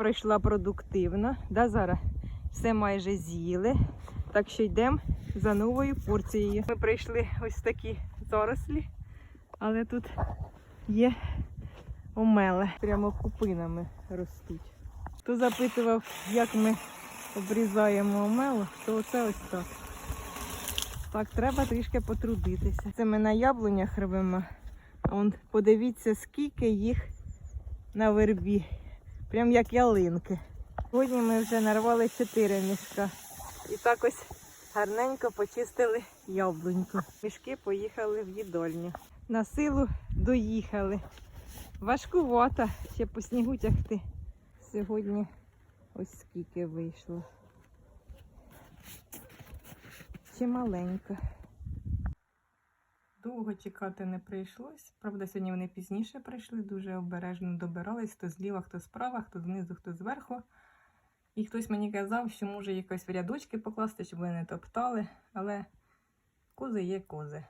пройшла продуктивно. Да, зараз все майже з'їли. Так що йдемо за новою порцією. Ми прийшли ось такі зарослі, але тут є омели. Прямо купинами ростуть. Хто запитував, як ми обрізаємо омелу, то оце ось так. Так, треба трішки потрудитися. Це ми на яблунях робимо. А он подивіться, скільки їх на вербі. Прям як ялинки. Сьогодні ми вже нарвали 4 мішка. І так ось гарненько почистили яблуньку. Мішки поїхали в їдольню. На силу доїхали. Важкувато ще по снігу тягти. Сьогодні ось скільки вийшло. Ще маленько. Довго чекати не прийшлось. Правда, сьогодні вони пізніше прийшли, дуже обережно добирались, хто зліва, хто справа, хто знизу, хто зверху. І хтось мені казав, що може якось в рядочки покласти, щоб вони не топтали, але кози є кози.